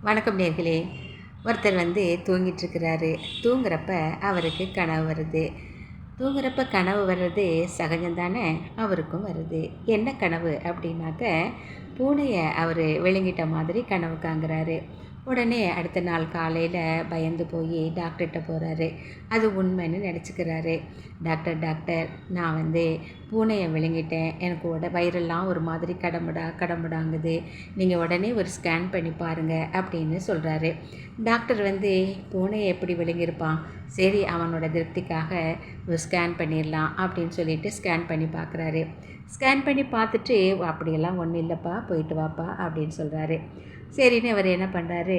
வணக்கம் நேர்களே. ஒருத்தர் வந்து தூங்கிட்டுருக்கிறாரு. தூங்குறப்ப அவருக்கு கனவு வருது. தூங்குறப்ப கனவு வர்றது சகஜம்தானே? அவருக்கும் வருது. என்ன கனவு அப்படின்னாக்க பூனையை அவர் விழுங்கிட்ட மாதிரி கனவு காங்குறாரு உடனே அடுத்த நாள் காலையில் பயந்து போய் டாக்டர்கிட்ட போகிறாரு அது உண்மைன்னு நினச்சிக்கிறாரு டாக்டர் டாக்டர் நான் வந்து பூனையை விழுங்கிட்டேன். எனக்கு உட வயிறெல்லாம் ஒரு மாதிரி கடமுடா கடமுடாங்குது. நீங்கள் உடனே ஒரு ஸ்கேன் பண்ணி பாருங்கள் அப்படின்னு சொல்கிறாரு டாக்டர் வந்து பூனையை எப்படி விழுங்கியிருப்பான்? சரி அவனோட திருப்திக்காக ஒரு ஸ்கேன் பண்ணிடலாம் அப்படின்னு சொல்லிட்டு ஸ்கேன் பண்ணி பார்க்குறாரு ஸ்கேன் பண்ணி பார்த்துட்டு அப்படியெல்லாம் ஒன்றும் இல்லைப்பா போயிட்டு வாப்பா அப்படின்னு சொல்கிறாரு சரின்னு அவர் என்ன பண்ணுறாரு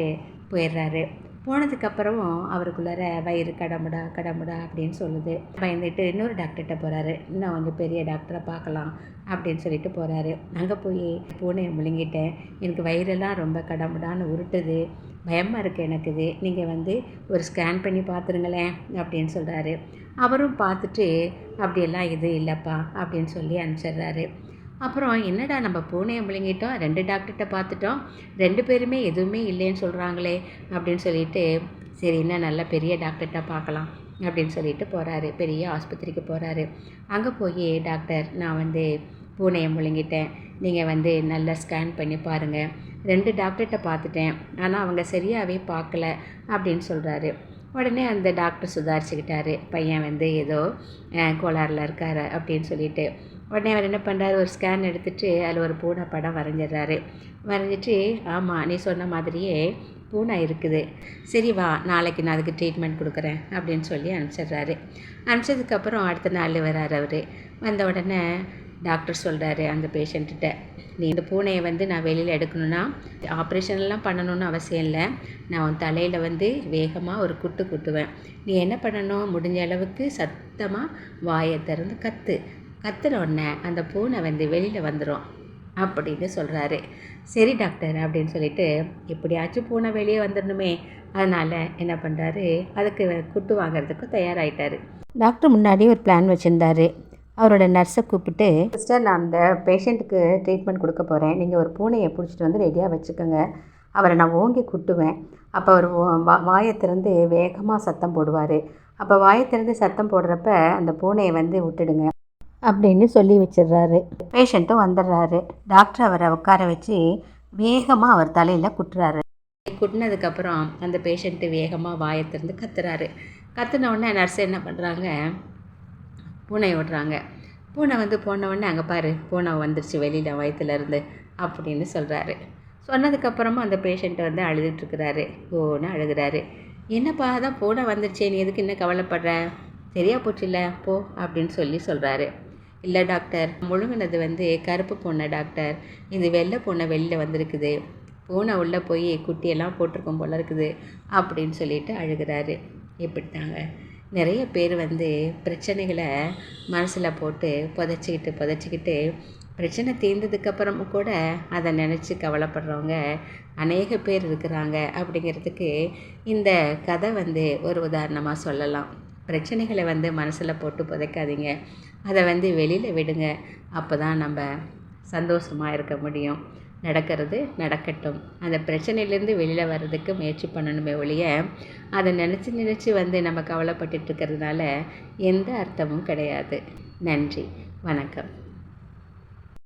போயிடுறாரு. போனதுக்கப்புறமும் அவருக்குள்ளார வயிறு கடமுடா கடமுடா அப்படின்னு சொல்லுது. பயந்துட்டு இன்னொரு டாக்டர்கிட்ட போகிறாரு இன்னும் கொஞ்சம் பெரிய டாக்டரை பார்க்கலாம் அப்படின்னு சொல்லிட்டு போகிறாரு அங்கே போய் பூனையை முழுங்கிட்டேன். எனக்கு வயிறெல்லாம் ரொம்ப கடமுடான்னு உருட்டுது. பயமாக இருக்குது எனக்கு இது. நீங்கள் வந்து ஒரு ஸ்கேன் பண்ணி பார்த்துருங்களேன் அப்படின்னு சொல்கிறாரு அவரும் பார்த்துட்டு அப்படியெல்லாம் இது இல்லைப்பா அப்படின்னு சொல்லி அனுப்பிச்சிடுறாரு. அப்புறம் என்னடா நம்ம பூனையை முழுங்கிட்டோம் ரெண்டு டாக்டர்கிட்ட பார்த்துட்டோம் ரெண்டு பேருமே எதுவுமே இல்லைன்னு சொல்கிறாங்களே அப்படின்னு சொல்லிட்டு சரி இன்னும் நல்ல பெரிய டாக்டர்கிட்ட பார்க்கலாம் அப்படின்னு சொல்லிட்டு போகிறாரு பெரிய ஆஸ்பத்திரிக்கு போகிறாரு அங்கே போய் டாக்டர் நான் வந்து பூனையை முழுங்கிட்டேன். நீங்கள் வந்து நல்லா ஸ்கேன் பண்ணி பாருங்கள் ரெண்டு டாக்டர்கிட்ட பார்த்துட்டேன். ஆனால் அவங்க சரியாகவே பார்க்கல அப்படின்னு சொல்கிறாரு உடனே அந்த டாக்டர் சுதாரிச்சுக்கிட்டாரு. பையன் வந்து ஏதோ கோளாறில் இருக்கார் அப்படின்னு சொல்லிட்டு உடனே அவர் என்ன பண்ணுறாரு ஒரு ஸ்கேன் எடுத்துகிட்டு அதில் ஒரு பூனை படம் வரைஞ்சிடுறாரு. வரைஞ்சிட்டு ஆமாம் நீ சொன்ன மாதிரியே பூனை இருக்குது. சரி வா நாளைக்கு நான் அதுக்கு ட்ரீட்மெண்ட் கொடுக்குறேன் அப்படின்னு சொல்லி அனுப்பிச்சிடுறாரு. அனுப்பிச்சதுக்கப்புறம் அடுத்த நாள் வராரு அவர். வந்த உடனே டாக்டர் சொல்கிறாரு அந்த பேஷண்ட்டிட்ட நீ இந்த பூனையை வந்து நான் வெளியில் எடுக்கணும்னா ஆப்ரேஷன்லாம் பண்ணணும்னு அவசியம் இல்லை. நான் உன் தலையில் வந்து வேகமாக ஒரு குட்டு குட்டுவேன். நீ என்ன பண்ணணும்? முடிஞ்ச அளவுக்கு சத்தமாக வாயை திறந்து கத்து. கத்துனோடனே அந்த பூனை வந்து வெளியில் வந்துடும் அப்படின்னு சொல்கிறாரு சரி டாக்டர் அப்படின்னு சொல்லிட்டு எப்படியாச்சும் பூனை வெளியே வந்துடணுமே அதனால் என்ன பண்ணுறாரு அதுக்கு குட்டு வாங்கிறதுக்கு தயாராகிட்டார் டாக்டர் முன்னாடி ஒரு பிளான் வச்சுருந்தாரு. அவரோட நர்ஸை கூப்பிட்டு சிஸ்டர் நான் அந்த பேஷண்ட்டுக்கு ட்ரீட்மெண்ட் கொடுக்க போகிறேன் நீங்கள் ஒரு பூனையை பிடிச்சிட்டு வந்து ரெடியாக வச்சுக்கோங்க. அவரை நான் ஓங்கி குட்டுவேன். அப்போ அவர் வா வாயை திறந்து வேகமாக சத்தம் போடுவார். அப்போ வாயை திறந்து சத்தம் போடுறப்ப அந்த பூனையை வந்து விட்டுடுங்க. அப்படின்னு சொல்லி வச்சிடுறாரு. பேஷண்ட்டும் வந்துடுறாரு. டாக்டர் அவரை உட்கார வச்சு வேகமாக அவர் தலையில் குட்டுறாரு. குட்டினதுக்கப்புறம் அந்த பேஷண்ட்டு வேகமாக வாயத்திருந்து கத்துறாரு. கத்துன உடனே நர்ஸ் என்ன பண்ணுறாங்க பூனை விடுறாங்க பூனை வந்து போனவுடனே அங்கே பாரு பூனை வந்துருச்சு வெளியில் வயத்துலேருந்து அப்படின்னு சொல்கிறாரு சொன்னதுக்கப்புறமா அந்த பேஷண்ட்டை வந்து அழுதுட்டுருக்கிறாரு ஓன்னு அழுகிறாரு. என்னப்பா தான் பூனை வந்துருச்சே நீ எதுக்கு என்ன கவலைப்படுற? சரியா போச்சு இல்லை போ அப்படின்னு சொல்லி சொல்கிறாரு இல்லை டாக்டர். முழுங்கினது வந்து கருப்பு பூனை டாக்டர். இது வெள்ளை பூனை வெளியில் வந்திருக்குது. பூனை உள்ளே போய் குட்டியெல்லாம் போட்டிருக்கோம் போல இருக்குது அப்படின்னு சொல்லிட்டு அழுகிறாரு. இப்படித்தாங்க. நிறைய பேர் வந்து பிரச்சனைகளை மனசில் போட்டு புதைச்சிக்கிட்டு புதைச்சிக்கிட்டு பிரச்சனை தீர்ந்ததுக்கப்புறமும் கூட அதை நினச்சி கவலைப்படுறவங்க அநேக பேர் இருக்கிறாங்க அப்படிங்கிறதுக்கு இந்த கதை வந்து ஒரு உதாரணமாக சொல்லலாம். பிரச்சனைகளை வந்து மனசில் போட்டு புதைக்காதீங்க. அதை வந்து வெளியில் விடுங்க. அப்போ தான் நம்ம சந்தோஷமாக இருக்க முடியும். நடக்கிறது நடக்கட்டும். அந்த பிரச்சனையிலேருந்து வெளியில் வர்றதுக்கு முயற்சி பண்ணணுமே ஒழிய அதை நினச்சி நினச்சி வந்து நம்ம கவலைப்பட்டுட்டு இருக்கிறதுனால எந்த அர்த்தமும் கிடையாது. நன்றி. வணக்கம்.